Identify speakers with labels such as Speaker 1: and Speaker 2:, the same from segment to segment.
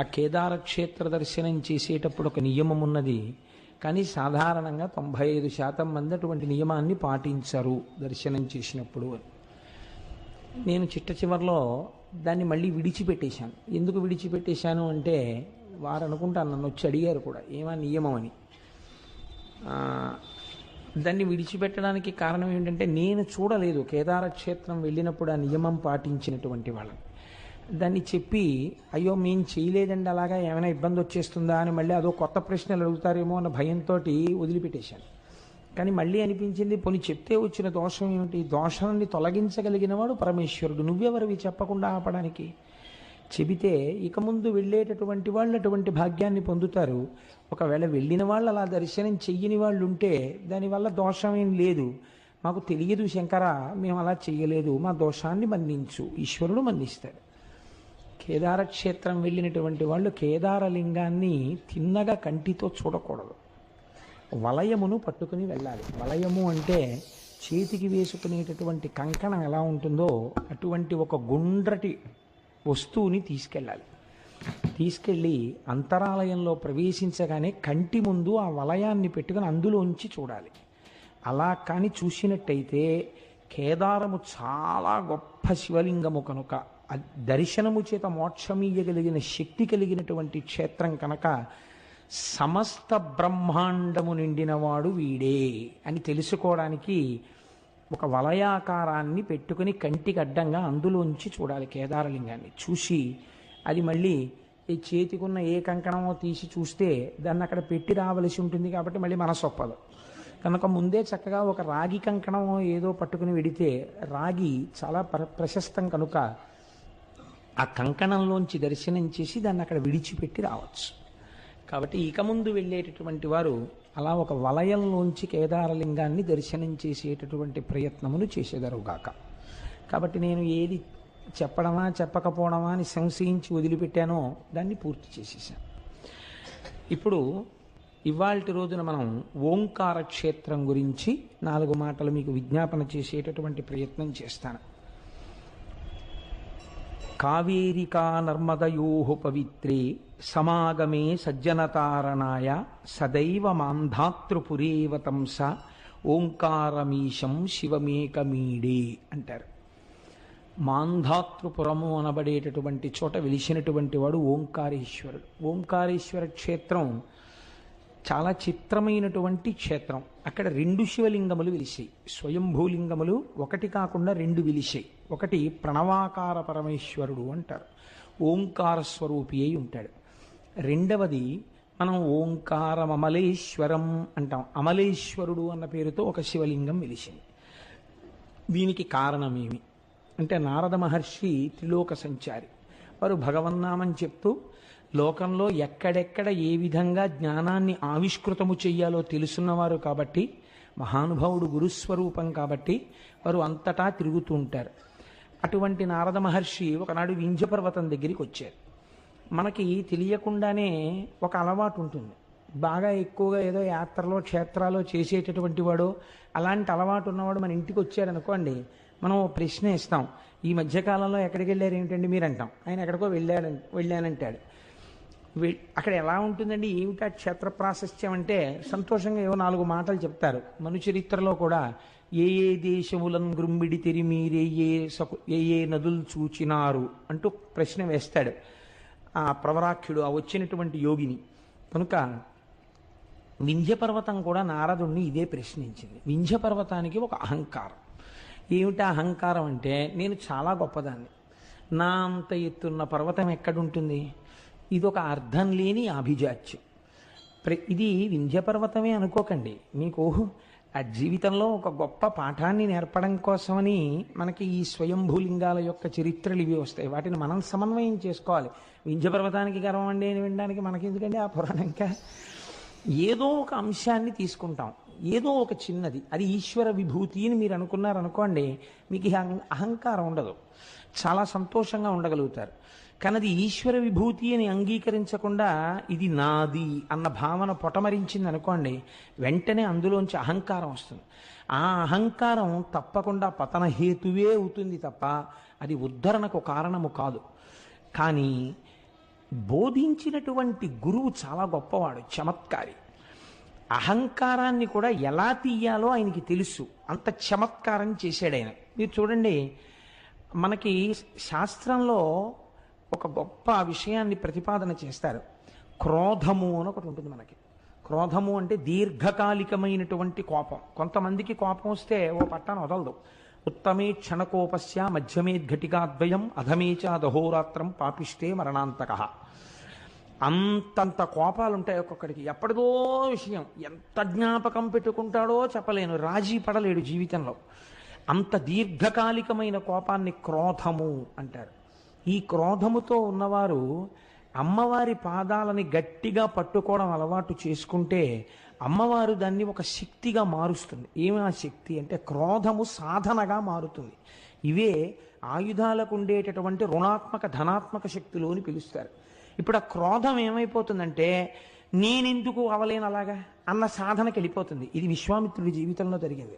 Speaker 1: ఆ కేదార క్షేత్ర దర్శనం చేసేటప్పుడు ఒక నియమం ఉన్నది కానీ సాధారణంగా తొంభై ఐదు శాతం మంది అటువంటి నియమాన్ని పాటించరు దర్శనం చేసినప్పుడు నేను చిట్ట చివరిలో దాన్ని మళ్ళీ విడిచిపెట్టేశాను ఎందుకు విడిచిపెట్టేశాను అంటే వారు అనుకుంటా నన్ను వచ్చి అడిగారు కూడా ఏమా నియమం అని దాన్ని విడిచిపెట్టడానికి కారణం ఏంటంటే నేను చూడలేదు కేదార క్షేత్రం వెళ్ళినప్పుడు ఆ నియమం పాటించినటువంటి వాళ్ళని దాన్ని చెప్పి అయ్యో మేము చేయలేదండి అలాగా ఏమైనా ఇబ్బంది వచ్చేస్తుందా అని మళ్ళీ అదో కొత్త ప్రశ్నలు అడుగుతారేమో అన్న భయంతో వదిలిపెట్టేశాను కానీ మళ్ళీ అనిపించింది పోని చెప్తే వచ్చిన దోషం ఏమిటి దోషాన్ని తొలగించగలిగిన వాడు పరమేశ్వరుడు నువ్వెవరివి చెప్పకుండా ఆపడానికి చెబితే ఇక ముందు వెళ్ళేటటువంటి వాళ్ళు అటువంటి భాగ్యాన్ని పొందుతారు ఒకవేళ వెళ్ళిన వాళ్ళు అలా దర్శనం చెయ్యని వాళ్ళు ఉంటే దానివల్ల దోషమేం లేదు మాకు తెలియదు శంకర మేము అలా చేయలేదు మా దోషాన్ని మన్నించు ఈశ్వరుడు మన్నిస్తాడు కేదారక్షేత్రం వెళ్ళినటువంటి వాళ్ళు కేదారలింగాన్ని తిన్నగా కంటితో చూడకూడదు వలయమును పట్టుకుని వెళ్ళాలి వలయము అంటే చేతికి వేసుకునేటటువంటి కంకణం ఎలా ఉంటుందో అటువంటి ఒక గుండ్రటి వస్తువుని తీసుకెళ్ళాలి తీసుకెళ్ళి అంతరాలయంలో ప్రవేశించగానే కంటి ముందు ఆ వలయాన్ని పెట్టుకుని ఉంచి చూడాలి అలా కానీ చూసినట్టయితే కేదారము చాలా గొప్ప శివలింగము కనుక దర్శనము చేత మోక్షమీయగలిగిన శక్తి కలిగినటువంటి క్షేత్రం కనుక సమస్త బ్రహ్మాండము నిండినవాడు వీడే అని తెలుసుకోవడానికి ఒక వలయాకారాన్ని పెట్టుకుని కంటికి అడ్డంగా అందులోంచి చూడాలి కేదారలింగాన్ని చూసి అది మళ్ళీ ఈ చేతికున్న ఏ కంకణమో తీసి చూస్తే దాన్ని అక్కడ పెట్టి రావలసి ఉంటుంది కాబట్టి మళ్ళీ ఒప్పదు కనుక ముందే చక్కగా ఒక రాగి కంకణం ఏదో పట్టుకుని వెడితే రాగి చాలా ప్ర ప్రశస్తం కనుక ఆ కంకణంలోంచి దర్శనం చేసి దాన్ని అక్కడ విడిచిపెట్టి రావచ్చు కాబట్టి ఇక ముందు వెళ్ళేటటువంటి వారు అలా ఒక వలయంలోంచి కేదారలింగాన్ని దర్శనం చేసేటటువంటి ప్రయత్నమును చేసేదరుగాక కాబట్టి నేను ఏది చెప్పడమా చెప్పకపోవడమా అని సంశయించి వదిలిపెట్టానో దాన్ని పూర్తి చేసేసాను ఇప్పుడు ఇవాళ రోజున మనం ఓంకార క్షేత్రం గురించి నాలుగు మాటలు మీకు విజ్ఞాపన చేసేటటువంటి ప్రయత్నం చేస్తాను కావేరికా నర్మదయో పవిత్రే సమాగమే సజ్జనతారణాయ సదైవ మాంధాతృపురేవతంస ఓంకారమీశం శివమేకమీడే అంటారు మాంధాతృపురము అనబడేటటువంటి చోట వెలిసినటువంటి వాడు ఓంకారేశ్వరుడు ఓంకారేశ్వర క్షేత్రం చాలా చిత్రమైనటువంటి క్షేత్రం అక్కడ రెండు శివలింగములు వెలిసాయి స్వయంభూలింగములు ఒకటి కాకుండా రెండు వెలిసాయి ఒకటి ప్రణవాకార పరమేశ్వరుడు అంటారు ఓంకార స్వరూపి అయి ఉంటాడు రెండవది మనం ఓంకారం అమలేశ్వరం అంటాం అమలేశ్వరుడు అన్న పేరుతో ఒక శివలింగం వెలిసింది దీనికి కారణమేమి అంటే నారద మహర్షి త్రిలోక సంచారి వారు భగవన్నామం చెప్తూ లోకంలో ఎక్కడెక్కడ ఏ విధంగా జ్ఞానాన్ని ఆవిష్కృతము చెయ్యాలో తెలుసున్నవారు కాబట్టి మహానుభావుడు గురుస్వరూపం కాబట్టి వారు అంతటా తిరుగుతూ ఉంటారు అటువంటి నారద మహర్షి ఒకనాడు వింజపర్వతం దగ్గరికి వచ్చారు మనకి తెలియకుండానే ఒక అలవాటు ఉంటుంది బాగా ఎక్కువగా ఏదో యాత్రలో క్షేత్రాలు చేసేటటువంటి వాడు అలాంటి అలవాటు ఉన్నవాడు మన ఇంటికి వచ్చాడనుకోండి మనం ప్రశ్న ఇస్తాం ఈ మధ్యకాలంలో ఎక్కడికి వెళ్ళారు ఏమిటండి మీరు అంటాం ఆయన ఎక్కడికో వెళ్ళాడు వెళ్ళానంటాడు అక్కడ ఎలా ఉంటుందండి ఏమిటా క్షేత్ర ప్రాశస్త్యం అంటే సంతోషంగా ఏవో నాలుగు మాటలు చెప్తారు మనుచరిత్రలో కూడా ఏ ఏ దేశములను తెరి మీరే ఏ సకు ఏ ఏ నదులు చూచినారు అంటూ ప్రశ్న వేస్తాడు ఆ ప్రవరాఖ్యుడు ఆ వచ్చినటువంటి యోగిని కనుక వింధ్యపర్వతం కూడా నారదుణ్ణి ఇదే ప్రశ్నించింది వింధ్యపర్వతానికి ఒక అహంకారం ఏమిటి అహంకారం అంటే నేను చాలా గొప్పదాన్ని నా అంత ఎత్తున్న పర్వతం ఎక్కడుంటుంది ఇది ఒక అర్థం లేని అభిజాత్యం ఇది వింధ్యపర్వతమే అనుకోకండి మీకు ఆ జీవితంలో ఒక గొప్ప పాఠాన్ని నేర్పడం కోసమని మనకి ఈ స్వయంభూలింగాల యొక్క చరిత్రలు ఇవి వస్తాయి వాటిని మనం సమన్వయం చేసుకోవాలి పర్వతానికి గర్వం అండి అని వినడానికి మనకి ఎందుకండి ఆ పురాణం ఇంకా ఏదో ఒక అంశాన్ని తీసుకుంటాం ఏదో ఒక చిన్నది అది ఈశ్వర విభూతి అని మీరు అనుకున్నారనుకోండి మీకు అహంకారం ఉండదు చాలా సంతోషంగా ఉండగలుగుతారు కానీ అది ఈశ్వర విభూతి అని అంగీకరించకుండా ఇది నాది అన్న భావన పొటమరించింది అనుకోండి వెంటనే అందులోంచి అహంకారం వస్తుంది ఆ అహంకారం తప్పకుండా పతనహేతువే అవుతుంది తప్ప అది ఉద్ధరణకు కారణము కాదు కానీ బోధించినటువంటి గురువు చాలా గొప్పవాడు చమత్కారి అహంకారాన్ని కూడా ఎలా తీయాలో ఆయనకి తెలుసు అంత చమత్కారం చేశాడు ఆయన మీరు చూడండి మనకి శాస్త్రంలో ఒక గొప్ప విషయాన్ని ప్రతిపాదన చేస్తారు క్రోధము అని ఒకటి ఉంటుంది మనకి క్రోధము అంటే దీర్ఘకాలికమైనటువంటి కోపం కొంతమందికి కోపం వస్తే ఓ పట్టాను వదలదు ఉత్తమే క్షణకోపస్య మధ్యమే ఘటికాద్వయం అధమే చ దహోరాత్రం పాపిష్టే మరణాంతక అంతంత కోపాలు ఉంటాయి ఒక్కొక్కడికి ఎప్పటిదో విషయం ఎంత జ్ఞాపకం పెట్టుకుంటాడో చెప్పలేను రాజీ పడలేడు జీవితంలో అంత దీర్ఘకాలికమైన కోపాన్ని క్రోధము అంటారు ఈ క్రోధముతో ఉన్నవారు అమ్మవారి పాదాలని గట్టిగా పట్టుకోవడం అలవాటు చేసుకుంటే అమ్మవారు దాన్ని ఒక శక్తిగా మారుస్తుంది ఏమి ఆ శక్తి అంటే క్రోధము సాధనగా మారుతుంది ఇవే ఆయుధాలకు ఉండేటటువంటి రుణాత్మక ధనాత్మక శక్తులు అని పిలుస్తారు ఇప్పుడు ఆ క్రోధం ఏమైపోతుందంటే నేనెందుకు అవలేను అలాగా అన్న సాధనకి వెళ్ళిపోతుంది ఇది విశ్వామిత్రుడి జీవితంలో జరిగింది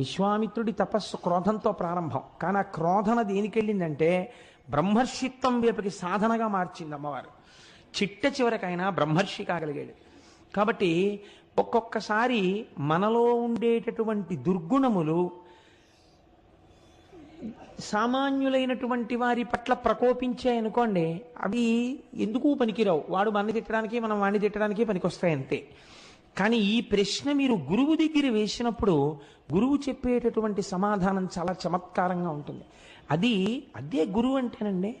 Speaker 1: విశ్వామిత్రుడి తపస్సు క్రోధంతో ప్రారంభం కానీ ఆ క్రోధన దేనికెళ్ళిందంటే బ్రహ్మర్షిత్వం వైపుకి సాధనగా మార్చింది అమ్మవారు చిట్ట చివరికైనా బ్రహ్మర్షి కాగలిగాడు కాబట్టి ఒక్కొక్కసారి మనలో ఉండేటటువంటి దుర్గుణములు సామాన్యులైనటువంటి వారి పట్ల ప్రకోపించాయనుకోండి అవి ఎందుకు పనికిరావు వాడు మనని తిట్టడానికి మనం వాణ్ణి తిట్టడానికి వస్తాయి అంతే కానీ ఈ ప్రశ్న మీరు గురువు దగ్గర వేసినప్పుడు గురువు చెప్పేటటువంటి సమాధానం చాలా చమత్కారంగా ఉంటుంది అది అదే గురువు అంటేనండి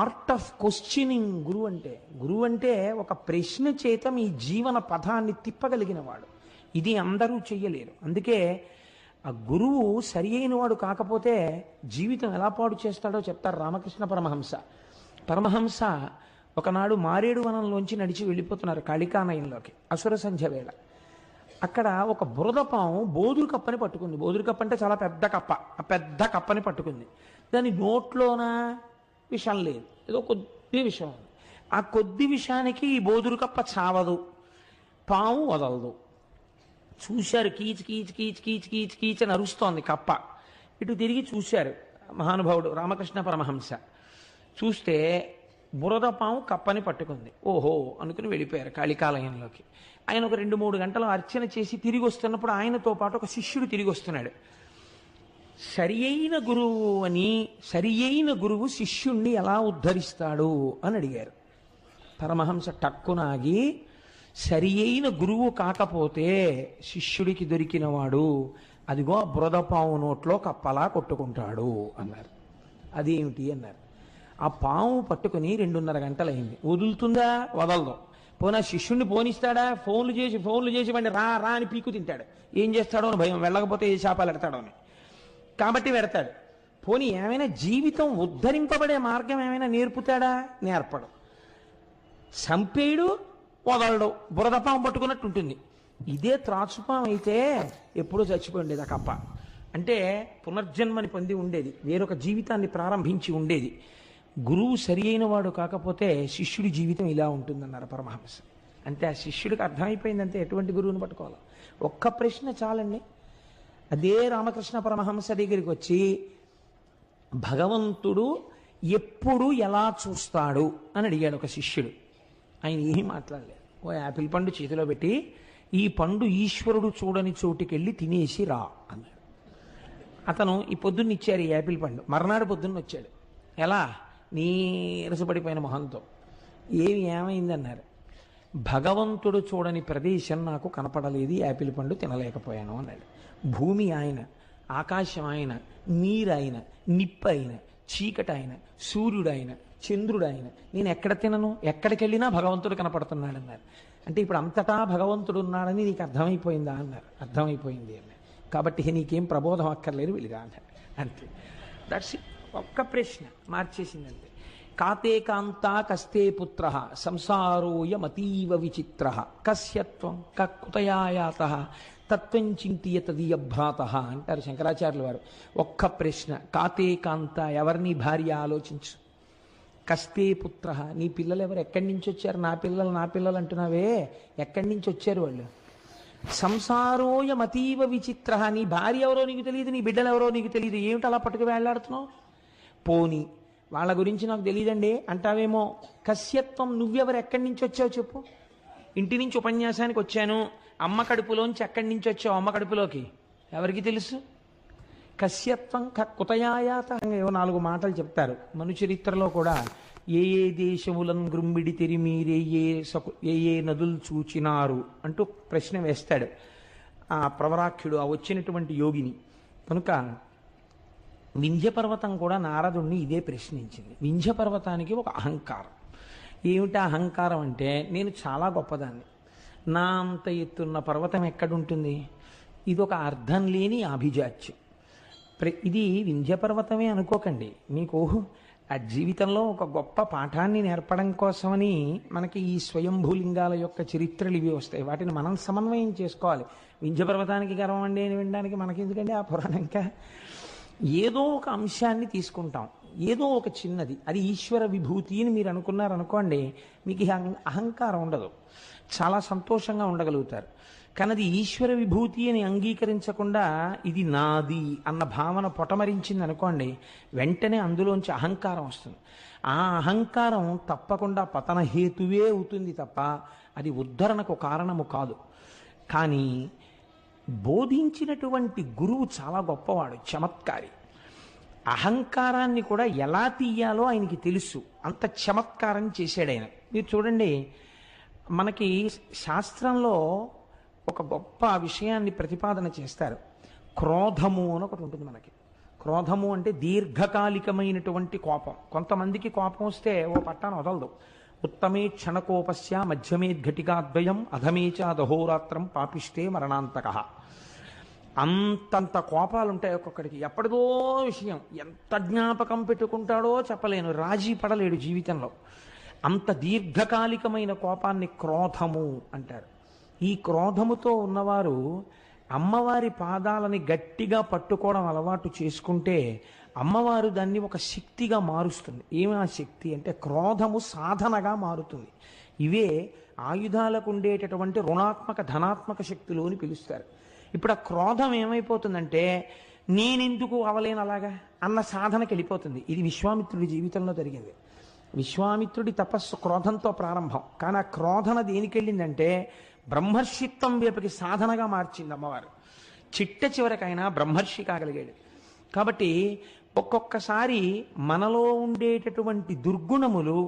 Speaker 1: ఆర్ట్ ఆఫ్ క్వశ్చనింగ్ గురువు అంటే గురువు అంటే ఒక ప్రశ్న చేత మీ జీవన పథాన్ని తిప్పగలిగినవాడు ఇది అందరూ చెయ్యలేరు అందుకే ఆ గురువు సరి అయినవాడు కాకపోతే జీవితం ఎలా పాడు చేస్తాడో చెప్తారు రామకృష్ణ పరమహంస పరమహంస ఒకనాడు మారేడు వనంలోంచి నడిచి వెళ్ళిపోతున్నారు కాళికానయంలోకి అసుర సంధ్య వేళ అక్కడ ఒక బురద పాము బోధుడు కప్పని పట్టుకుంది బోధుడు కప్ప అంటే చాలా పెద్ద కప్ప ఆ పెద్ద కప్పని పట్టుకుంది దాని నోట్లోన విషం లేదు ఏదో కొద్ది విషం ఉంది ఆ కొద్ది విషయానికి ఈ బోధుడు కప్ప చావదు పాము వదలదు చూశారు కీచ్ కీచ్ కీచ్ కీచ్ కీచ్ కీచ్ అని అరుస్తోంది కప్ప ఇటు తిరిగి చూశారు మహానుభావుడు రామకృష్ణ పరమహంస చూస్తే బురద పాము కప్పని పట్టుకుంది ఓహో అనుకుని వెళ్ళిపోయారు కాళికాలయంలోకి ఆయన ఒక రెండు మూడు గంటలు అర్చన చేసి తిరిగి వస్తున్నప్పుడు ఆయనతో పాటు ఒక శిష్యుడు తిరిగి వస్తున్నాడు సరి అయిన గురువు అని సరి అయిన గురువు శిష్యుణ్ణి ఎలా ఉద్ధరిస్తాడు అని అడిగారు పరమహంస టక్కునాగి సరి అయిన గురువు కాకపోతే శిష్యుడికి దొరికినవాడు అదిగో బురద పావు నోట్లో కప్పలా కొట్టుకుంటాడు అన్నారు అదేమిటి అన్నారు ఆ పాము పట్టుకుని రెండున్నర గంటలైంది వదులుతుందా వదలదు పోనా శిష్యుణ్ణి పోనిస్తాడా ఫోన్లు చేసి ఫోన్లు చేసి వాడిని రా రా అని పీకు తింటాడు ఏం చేస్తాడో అని భయం వెళ్ళకపోతే ఏ చేపలు ఎడతాడో అని కాబట్టి పెడతాడు పోనీ ఏమైనా జీవితం ఉద్ధరింపబడే మార్గం ఏమైనా నేర్పుతాడా నేర్పడు సంపేయుడు వదలడు పాము పట్టుకున్నట్టు ఉంటుంది ఇదే త్రాచుపాము అయితే ఎప్పుడూ చచ్చిపోయిండేది ఆ కప్ప అంటే పునర్జన్మని పొంది ఉండేది వేరొక జీవితాన్ని ప్రారంభించి ఉండేది గురువు సరి అయిన వాడు కాకపోతే శిష్యుడి జీవితం ఇలా ఉంటుందన్నారు పరమహంస అంటే ఆ శిష్యుడికి అర్థమైపోయిందంటే ఎటువంటి గురువుని పట్టుకోవాలి ఒక్క ప్రశ్న చాలండి అదే రామకృష్ణ పరమహంస దగ్గరికి వచ్చి భగవంతుడు ఎప్పుడు ఎలా చూస్తాడు అని అడిగాడు ఒక శిష్యుడు ఆయన ఏమీ మాట్లాడలేదు ఓ యాపిల్ పండు చేతిలో పెట్టి ఈ పండు ఈశ్వరుడు చూడని చోటుకెళ్ళి తినేసి రా అన్నాడు అతను ఈ పొద్దున్న ఇచ్చారు ఈ యాపిల్ పండు మర్నాడు పొద్దున్న వచ్చాడు ఎలా నీరసపడిపోయిన మొహంతో ఏమి ఏమైందన్నారు భగవంతుడు చూడని ప్రదేశం నాకు కనపడలేదు యాపిల్ పండు తినలేకపోయాను అన్నాడు భూమి ఆయన ఆకాశం ఆయన నీరాయన ఆయన నిప్పు ఆయన చీకటి నేను ఎక్కడ తినను ఎక్కడికి వెళ్ళినా భగవంతుడు కనపడుతున్నాడు అన్నారు అంటే ఇప్పుడు అంతటా భగవంతుడు ఉన్నాడని నీకు అర్థమైపోయిందా అన్నారు అర్థమైపోయింది అన్నారు కాబట్టి నీకేం ప్రబోధం అక్కర్లేదు వీళ్ళుగా అన్నారు అంతే దట్స్ ఇట్ ఒక్క ప్రశ్న మార్చేసిందంటే కాతే కాంత కస్తే పుత్ర సంసారోయమతీవ విచిత్ర కస్యత్వం కకుతయాయాత తత్వం చింతియ తదీయ భ్రాత అంటారు శంకరాచార్యులు వారు ఒక్క ప్రశ్న కాతే కాంత ఎవరిని భార్య ఆలోచించు కస్తే పుత్ర నీ పిల్లలు ఎవరు ఎక్కడి నుంచి వచ్చారు నా పిల్లలు నా పిల్లలు అంటున్నావే ఎక్కడి నుంచి వచ్చారు వాళ్ళు సంసారోయమతీవ విచిత్ర నీ భార్య ఎవరో నీకు తెలియదు నీ బిడ్డలు ఎవరో నీకు తెలియదు ఏమిటి అలా పట్టుకు వేళ్లాడుతున్నావు పోని వాళ్ళ గురించి నాకు తెలియదండి అంటావేమో కశ్యత్వం నువ్వెవరు ఎక్కడి నుంచి వచ్చావు చెప్పు ఇంటి నుంచి ఉపన్యాసానికి వచ్చాను అమ్మ కడుపులోంచి ఎక్కడి నుంచి వచ్చావు అమ్మ కడుపులోకి ఎవరికి తెలుసు కశ్యత్వం కుతయాయాత ఏవో నాలుగు మాటలు చెప్తారు చరిత్రలో కూడా ఏ ఏ దేశములం తెరి మీరే ఏ సకు ఏ ఏ నదులు చూచినారు అంటూ ప్రశ్న వేస్తాడు ఆ ప్రవరాఖ్యుడు ఆ వచ్చినటువంటి యోగిని కనుక వింధ్యపర్వతం కూడా నారదుణ్ణి ఇదే ప్రశ్నించింది వింధ్యపర్వతానికి ఒక అహంకారం ఏమిటి అహంకారం అంటే నేను చాలా గొప్పదాన్ని నా అంత ఎత్తున్న పర్వతం ఎక్కడుంటుంది ఇది ఒక అర్థం లేని అభిజాత్యం ఇది వింధ్యపర్వతమే అనుకోకండి మీకు ఆ జీవితంలో ఒక గొప్ప పాఠాన్ని నేర్పడం కోసమని మనకి ఈ స్వయంభూలింగాల యొక్క చరిత్రలు ఇవి వస్తాయి వాటిని మనం సమన్వయం చేసుకోవాలి వింధ్యపర్వతానికి గర్వం అండి అని వినడానికి మనకి ఎందుకంటే ఆ పురాణంకా ఏదో ఒక అంశాన్ని తీసుకుంటాం ఏదో ఒక చిన్నది అది ఈశ్వర విభూతి అని మీరు అనుకున్నారనుకోండి మీకు అహంకారం ఉండదు చాలా సంతోషంగా ఉండగలుగుతారు కానీ అది ఈశ్వర విభూతి అని అంగీకరించకుండా ఇది నాది అన్న భావన పొటమరించింది అనుకోండి వెంటనే అందులోంచి అహంకారం వస్తుంది ఆ అహంకారం తప్పకుండా పతనహేతువే అవుతుంది తప్ప అది ఉద్ధరణకు కారణము కాదు కానీ బోధించినటువంటి గురువు చాలా గొప్పవాడు చమత్కారి అహంకారాన్ని కూడా ఎలా తీయాలో ఆయనకి తెలుసు అంత చమత్కారం చేశాడు ఆయన మీరు చూడండి మనకి శాస్త్రంలో ఒక గొప్ప విషయాన్ని ప్రతిపాదన చేస్తారు క్రోధము అని ఒకటి ఉంటుంది మనకి క్రోధము అంటే దీర్ఘకాలికమైనటువంటి కోపం కొంతమందికి కోపం వస్తే ఓ పట్టాను వదలదు ఉత్తమే క్షణకోపస్య మధ్యమే ఘటికాద్వయం అధమే చ దహోరాత్రం పాపిష్టే మరణాంతక అంతంత కోపాలు ఉంటాయి ఒక్కొక్కడికి ఎప్పటిదో విషయం ఎంత జ్ఞాపకం పెట్టుకుంటాడో చెప్పలేను రాజీ పడలేడు జీవితంలో అంత దీర్ఘకాలికమైన కోపాన్ని క్రోధము అంటారు ఈ క్రోధముతో ఉన్నవారు అమ్మవారి పాదాలని గట్టిగా పట్టుకోవడం అలవాటు చేసుకుంటే అమ్మవారు దాన్ని ఒక శక్తిగా మారుస్తుంది ఏమి ఆ శక్తి అంటే క్రోధము సాధనగా మారుతుంది ఇవే ఆయుధాలకు ఉండేటటువంటి రుణాత్మక ధనాత్మక శక్తులు అని పిలుస్తారు ఇప్పుడు ఆ క్రోధం ఏమైపోతుందంటే నేనెందుకు అవలేను అలాగా అన్న సాధనకి వెళ్ళిపోతుంది ఇది విశ్వామిత్రుడి జీవితంలో జరిగింది విశ్వామిత్రుడి తపస్సు క్రోధంతో ప్రారంభం కానీ ఆ క్రోధన దేనికి వెళ్ళిందంటే బ్రహ్మర్షిత్వం వైపుకి సాధనగా మార్చింది అమ్మవారు చిట్ట చివరికైనా బ్రహ్మర్షి కాగలిగాడు కాబట్టి ఒక్కొక్కసారి మనలో ఉండేటటువంటి దుర్గుణములు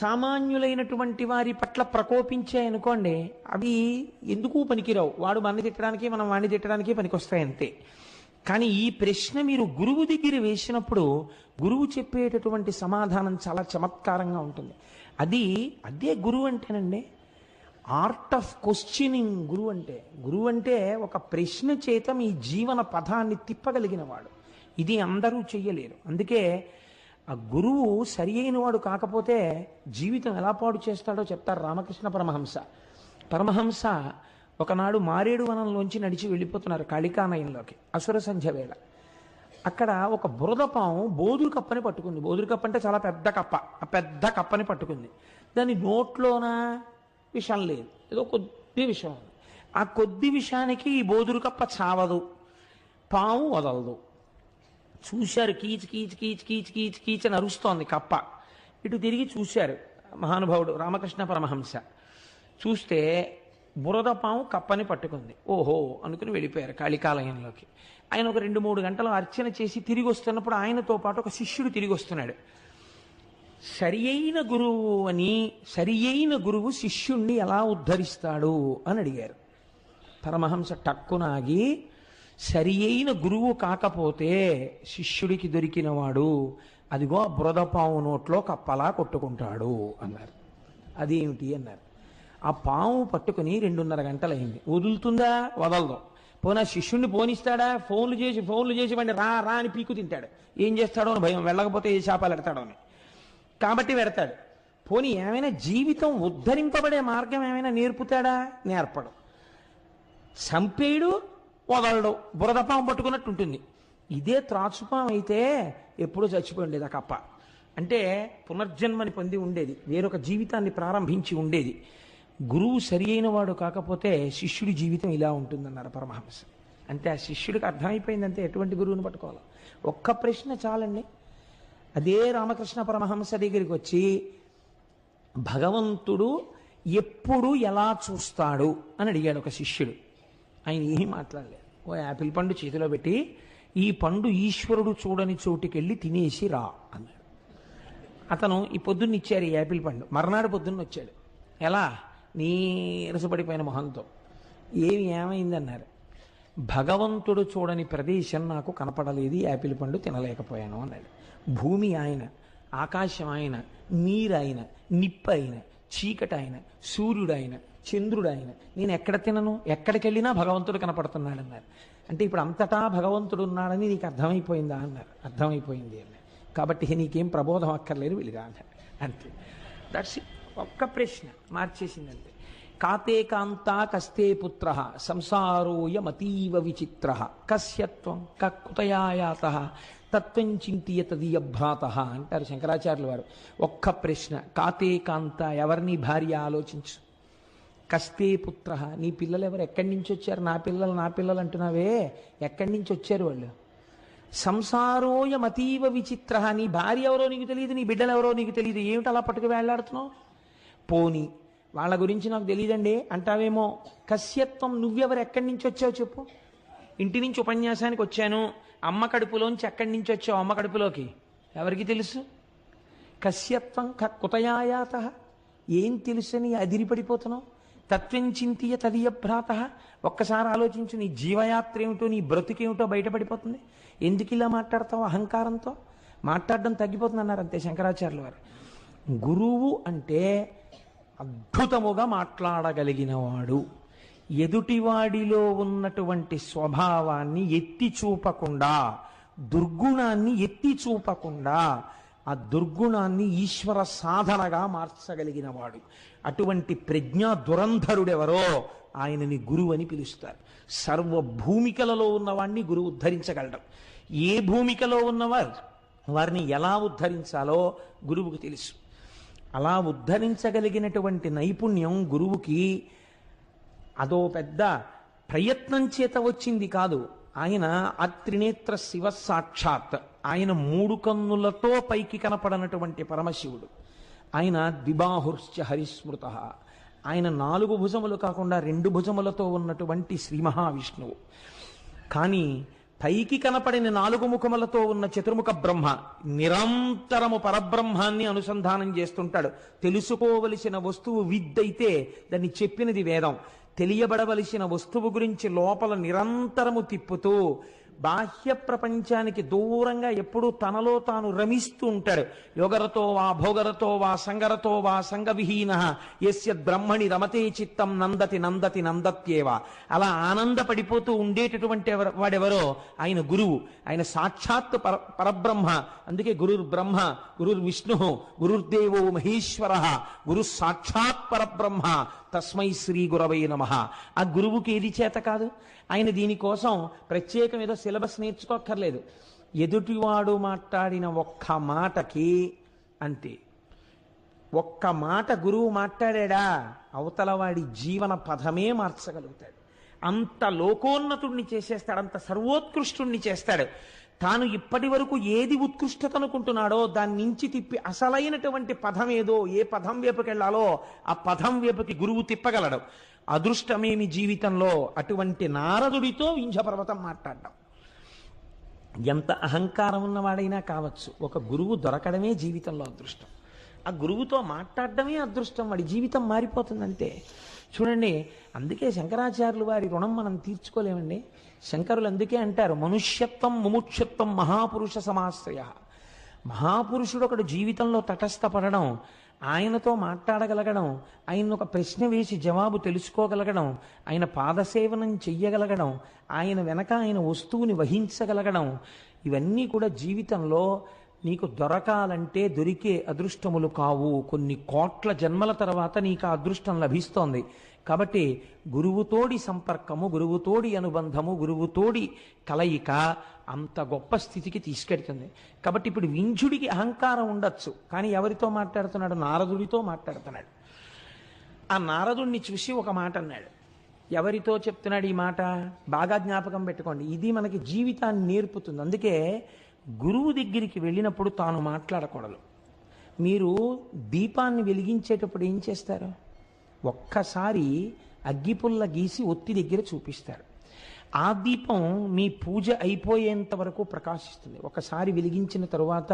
Speaker 1: సామాన్యులైనటువంటి వారి పట్ల ప్రకోపించాయనుకోండి అవి ఎందుకు పనికిరావు వాడు మన తిట్టడానికి మనం వాణ్ణి తిట్టడానికి పనికొస్తాయంతే కానీ ఈ ప్రశ్న మీరు గురువు దగ్గర వేసినప్పుడు గురువు చెప్పేటటువంటి సమాధానం చాలా చమత్కారంగా ఉంటుంది అది అదే గురువు అంటేనండి ఆర్ట్ ఆఫ్ క్వశ్చనింగ్ గురువు అంటే గురువు అంటే ఒక ప్రశ్న చేత మీ జీవన పథాన్ని తిప్పగలిగిన వాడు ఇది అందరూ చెయ్యలేరు అందుకే ఆ గురువు సరి అయిన వాడు కాకపోతే జీవితం ఎలా పాడు చేస్తాడో చెప్తారు రామకృష్ణ పరమహంస పరమహంస ఒకనాడు మారేడు వనంలోంచి నడిచి వెళ్ళిపోతున్నారు కాళికానయంలోకి అసుర సంధ్య వేళ అక్కడ ఒక బురద పాము బోదురు కప్పని పట్టుకుంది బోదురు కప్ప అంటే చాలా పెద్ద కప్ప ఆ పెద్ద కప్పని పట్టుకుంది దాని నోట్లోన విషం లేదు ఏదో కొద్ది విషం ఆ కొద్ది విషయానికి ఈ బోదురు కప్ప చావదు పాము వదలదు చూశారు కీచ్ కీచ్ కీచ్ కీచ్ కీచ్ కీచ్ అని అరుస్తోంది కప్ప ఇటు తిరిగి చూశారు మహానుభావుడు రామకృష్ణ పరమహంస చూస్తే బురద పాము కప్పని పట్టుకుంది ఓహో అనుకుని వెళ్ళిపోయారు కాళికాలయంలోకి ఆయన ఒక రెండు మూడు గంటలు అర్చన చేసి తిరిగి వస్తున్నప్పుడు ఆయనతో పాటు ఒక శిష్యుడు తిరిగి వస్తున్నాడు సరి అయిన గురువు అని సరి అయిన గురువు శిష్యుణ్ణి ఎలా ఉద్ధరిస్తాడు అని అడిగారు పరమహంస టక్కునాగి సరి అయిన గురువు కాకపోతే శిష్యుడికి దొరికినవాడు అదిగో బురదపావు నోట్లో కప్పలా కొట్టుకుంటాడు అన్నారు అదేమిటి అన్నారు ఆ పాము పట్టుకుని రెండున్నర గంటలైంది వదులుతుందా వదలదు పోనా శిష్యుణ్ణి పోనిస్తాడా ఫోన్లు చేసి ఫోన్లు చేసి వాడిని రా రా అని పీకు తింటాడు ఏం చేస్తాడో అని భయం వెళ్ళకపోతే ఏ శాపాలు ఎడతాడో అని కాబట్టి పెడతాడు పోనీ ఏమైనా జీవితం ఉద్ధరింపబడే మార్గం ఏమైనా నేర్పుతాడా నేర్పడు చంపేయుడు వదలడు పాము పట్టుకున్నట్టు ఉంటుంది ఇదే త్రాచుపాం అయితే చచ్చిపోయి ఉండేది ఆ కప్ప అంటే పునర్జన్మని పొంది ఉండేది వేరొక జీవితాన్ని ప్రారంభించి ఉండేది గురువు సరి అయిన వాడు కాకపోతే శిష్యుడి జీవితం ఇలా ఉంటుందన్నారు పరమహంస అంతే ఆ శిష్యుడికి అర్థమైపోయిందంటే ఎటువంటి గురువుని పట్టుకోవాలి ఒక్క ప్రశ్న చాలండి అదే రామకృష్ణ పరమహంస దగ్గరికి వచ్చి భగవంతుడు ఎప్పుడు ఎలా చూస్తాడు అని అడిగాడు ఒక శిష్యుడు ఆయన ఏమీ మాట్లాడలేదు ఓ యాపిల్ పండు చేతిలో పెట్టి ఈ పండు ఈశ్వరుడు చూడని చోటుకెళ్ళి తినేసి రా అన్నాడు అతను ఈ పొద్దున్న ఇచ్చారు ఈ యాపిల్ పండు మర్నాడు పొద్దున్న వచ్చాడు ఎలా నీరసపడిపోయిన మొహంతో ఏమి ఏమైందన్నారు భగవంతుడు చూడని ప్రదేశం నాకు కనపడలేదు యాపిల్ పండు తినలేకపోయాను అన్నాడు భూమి ఆయన ఆకాశం ఆయన నీరాయన ఆయన నిప్పు ఆయన చీకటి ఆయన నేను ఎక్కడ తినను ఎక్కడికి వెళ్ళినా భగవంతుడు కనపడుతున్నాడు అన్నారు అంటే ఇప్పుడు అంతటా భగవంతుడు ఉన్నాడని నీకు అర్థమైపోయిందా అన్నారు అర్థమైపోయింది అన్నారు కాబట్టి నీకేం ప్రబోధం అక్కర్లేదు వెళ్ళిరా అన్నారు అంతే దట్స్ ఇట్ ఒక్క ప్రశ్న మార్చేసిందంటే కాతే కాంత కస్తే పుత్ర సంసారోయమతీవ విచిత్ర కస్యత్వం కకుతయాయాత తత్వం చింతియ తదీయ భ్రాత అంటారు శంకరాచార్యుల వారు ఒక్క ప్రశ్న కాతే కాంత ఎవరిని భార్య ఆలోచించు కస్తే పుత్ర నీ పిల్లలు ఎవరు ఎక్కడి నుంచి వచ్చారు నా పిల్లలు నా పిల్లలు అంటున్నావే ఎక్కడి నుంచి వచ్చారు వాళ్ళు సంసారోయమతీవ విచిత్ర నీ భార్య ఎవరో నీకు తెలియదు నీ బిడ్డలు ఎవరో నీకు తెలియదు ఏమిటి అలా పట్టుకు వేళ్లాడుతున్నావు పోని వాళ్ళ గురించి నాకు తెలియదండి అంటావేమో కశ్యత్వం నువ్వెవరు ఎక్కడి నుంచి వచ్చావు చెప్పు ఇంటి నుంచి ఉపన్యాసానికి వచ్చాను అమ్మ కడుపులోంచి ఎక్కడి నుంచి వచ్చావు అమ్మ కడుపులోకి ఎవరికి తెలుసు కశ్యత్వం కుతయాయాత ఏం తెలుసని అదిరిపడిపోతున్నావు తత్వం చింతియ తదియ భ్రాత ఒక్కసారి ఆలోచించు నీ జీవయాత్ర ఏమిటో నీ బ్రతుకేమిటో బయటపడిపోతుంది ఎందుకు ఇలా మాట్లాడతావు అహంకారంతో మాట్లాడడం తగ్గిపోతుంది అన్నారు అంతే శంకరాచార్యుల వారు గురువు అంటే అద్భుతముగా మాట్లాడగలిగినవాడు ఎదుటివాడిలో ఉన్నటువంటి స్వభావాన్ని ఎత్తి చూపకుండా దుర్గుణాన్ని ఎత్తి చూపకుండా ఆ దుర్గుణాన్ని ఈశ్వర సాధనగా మార్చగలిగినవాడు అటువంటి ప్రజ్ఞా దురంధరుడెవరో ఆయనని గురువు అని పిలుస్తారు సర్వ భూమికలలో ఉన్నవాణ్ణి గురువు ఉద్ధరించగలడం ఏ భూమికలో ఉన్నవారు వారిని ఎలా ఉద్ధరించాలో గురువుకు తెలుసు అలా ఉద్ధరించగలిగినటువంటి నైపుణ్యం గురువుకి అదో పెద్ద ప్రయత్నం చేత వచ్చింది కాదు ఆయన అత్రినేత్ర శివ సాక్షాత్ ఆయన మూడు కన్నులతో పైకి కనపడనటువంటి పరమశివుడు ఆయన ద్విబాహుర్శ్చ హరిస్మృత ఆయన నాలుగు భుజములు కాకుండా రెండు భుజములతో ఉన్నటువంటి శ్రీ మహావిష్ణువు కానీ పైకి కనపడిన నాలుగు ముఖములతో ఉన్న చతుర్ముఖ బ్రహ్మ నిరంతరము పరబ్రహ్మాన్ని అనుసంధానం చేస్తుంటాడు తెలుసుకోవలసిన వస్తువు విద్దైతే దాన్ని చెప్పినది వేదం తెలియబడవలసిన వస్తువు గురించి లోపల నిరంతరము తిప్పుతూ బాహ్య ప్రపంచానికి దూరంగా ఎప్పుడూ తనలో తాను రమిస్తూ ఉంటాడు యోగరతో వా భోగరతో వా సంగరతో వా సంగవిహీన ఎస్య బ్రహ్మణి రమతే చిత్తం నందతి నందతి నందత్యేవ అలా ఆనందపడిపోతూ ఉండేటటువంటి వాడెవరో ఆయన గురువు ఆయన సాక్షాత్ పర పరబ్రహ్మ అందుకే గురుర్ బ్రహ్మ గురుర్ విష్ణు గురుర్దేవో మహేశ్వర గురు సాక్షాత్ పరబ్రహ్మ తస్మై శ్రీ గురవై నమ ఆ గురువుకి ఏది చేత కాదు ఆయన దీనికోసం ప్రత్యేకం ఏదో సిలబస్ నేర్చుకోక్కర్లేదు ఎదుటివాడు మాట్లాడిన ఒక్క మాటకి అంతే ఒక్క మాట గురువు మాట్లాడా అవతలవాడి జీవన పథమే మార్చగలుగుతాడు అంత లోకోన్నతుణ్ణి చేసేస్తాడు అంత సర్వోత్కృష్టుణ్ణి చేస్తాడు తాను ఇప్పటి వరకు ఏది ఉత్కృష్టత అనుకుంటున్నాడో దాని నుంచి తిప్పి అసలైనటువంటి పదం ఏదో ఏ పదం వైపుకెళ్లాలో ఆ పదం వేపుకి గురువు తిప్పగలడు అదృష్టమేమి జీవితంలో అటువంటి నారదుడితో పర్వతం మాట్లాడడం ఎంత అహంకారం ఉన్నవాడైనా కావచ్చు ఒక గురువు దొరకడమే జీవితంలో అదృష్టం ఆ గురువుతో మాట్లాడడమే అదృష్టం వాడి జీవితం మారిపోతుంది అంతే చూడండి అందుకే శంకరాచార్యులు వారి రుణం మనం తీర్చుకోలేమండి శంకరులు అందుకే అంటారు మనుష్యత్వం ముముక్షత్వం మహాపురుష సమాశ్రయ మహాపురుషుడు ఒకడు జీవితంలో తటస్థపడడం ఆయనతో మాట్లాడగలగడం ఆయన ఒక ప్రశ్న వేసి జవాబు తెలుసుకోగలగడం ఆయన పాదసేవనం చెయ్యగలగడం ఆయన వెనక ఆయన వస్తువుని వహించగలగడం ఇవన్నీ కూడా జీవితంలో నీకు దొరకాలంటే దొరికే అదృష్టములు కావు కొన్ని కోట్ల జన్మల తర్వాత నీకు ఆ అదృష్టం లభిస్తోంది కాబట్టి గురువుతోడి సంపర్కము గురువుతోడి అనుబంధము గురువుతోడి కలయిక అంత గొప్ప స్థితికి తీసుకెడుతుంది కాబట్టి ఇప్పుడు వింజుడికి అహంకారం ఉండొచ్చు కానీ ఎవరితో మాట్లాడుతున్నాడు నారదుడితో మాట్లాడుతున్నాడు ఆ నారదుణ్ణి చూసి ఒక మాట అన్నాడు ఎవరితో చెప్తున్నాడు ఈ మాట బాగా జ్ఞాపకం పెట్టుకోండి ఇది మనకి జీవితాన్ని నేర్పుతుంది అందుకే గురువు దగ్గరికి వెళ్ళినప్పుడు తాను మాట్లాడకూడదు మీరు దీపాన్ని వెలిగించేటప్పుడు ఏం చేస్తారు ఒక్కసారి అగ్గిపుల్ల గీసి ఒత్తి దగ్గర చూపిస్తారు ఆ దీపం మీ పూజ అయిపోయేంత వరకు ప్రకాశిస్తుంది ఒకసారి వెలిగించిన తరువాత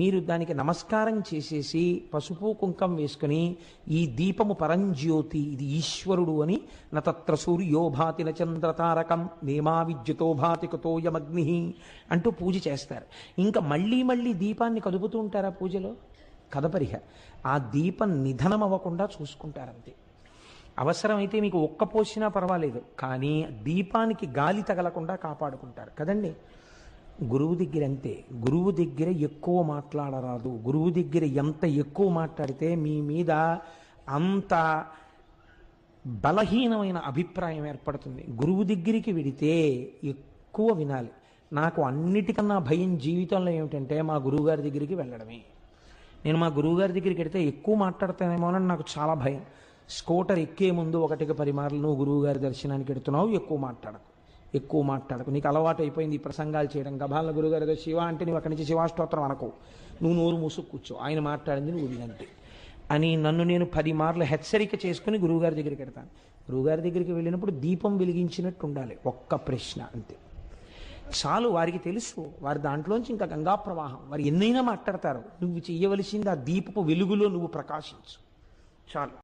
Speaker 1: మీరు దానికి నమస్కారం చేసేసి పసుపు కుంకం వేసుకుని ఈ దీపము పరంజ్యోతి ఇది ఈశ్వరుడు అని నతత్ర సూర్యో భాతిన చంద్రతారకం నేమా విద్యుతో భాతి కతోయమగ్ని అంటూ పూజ చేస్తారు ఇంకా మళ్ళీ మళ్ళీ దీపాన్ని కదుపుతూ ఉంటారు ఆ పూజలో కదపరిహ ఆ దీపం నిధనం అవ్వకుండా చూసుకుంటారంతే అవసరమైతే మీకు ఒక్క పోసినా పర్వాలేదు కానీ దీపానికి గాలి తగలకుండా కాపాడుకుంటారు కదండి గురువు దగ్గర అంతే గురువు దగ్గర ఎక్కువ మాట్లాడరాదు గురువు దగ్గర ఎంత ఎక్కువ మాట్లాడితే మీ మీద అంత బలహీనమైన అభిప్రాయం ఏర్పడుతుంది గురువు దగ్గరికి విడితే ఎక్కువ వినాలి నాకు అన్నిటికన్నా భయం జీవితంలో ఏమిటంటే మా గురువుగారి దగ్గరికి వెళ్ళడమే నేను మా గురువుగారి దగ్గరికి వెడితే ఎక్కువ మాట్లాడతానేమోనని నాకు చాలా భయం స్కూటర్ ఎక్కే ముందు ఒకటికి పది నువ్వు గురువుగారి దర్శనానికి వెడుతున్నావు ఎక్కువ మాట్లాడకు ఎక్కువ మాట్లాడకు నీకు అలవాటు అయిపోయింది ఈ ప్రసంగాలు చేయడం గభాల గురుగారు ఏదో శివ అంటే నువ్వు అక్కడి నుంచి శివాష్టోత్రం అనకు నువ్వు నోరు మూసుకు కూర్చో ఆయన మాట్లాడింది నువ్వు వినంటే అని నన్ను నేను పది మార్లు హెచ్చరిక చేసుకుని గురువుగారి దగ్గరికి వెళ్తాను గురువుగారి దగ్గరికి వెళ్ళినప్పుడు దీపం వెలిగించినట్టు ఉండాలి ఒక్క ప్రశ్న అంతే చాలు వారికి తెలుసు వారి దాంట్లోంచి ఇంకా గంగా ప్రవాహం వారు ఎన్నైనా మాట్లాడతారు నువ్వు చేయవలసింది ఆ దీపపు వెలుగులో నువ్వు ప్రకాశించు చాలు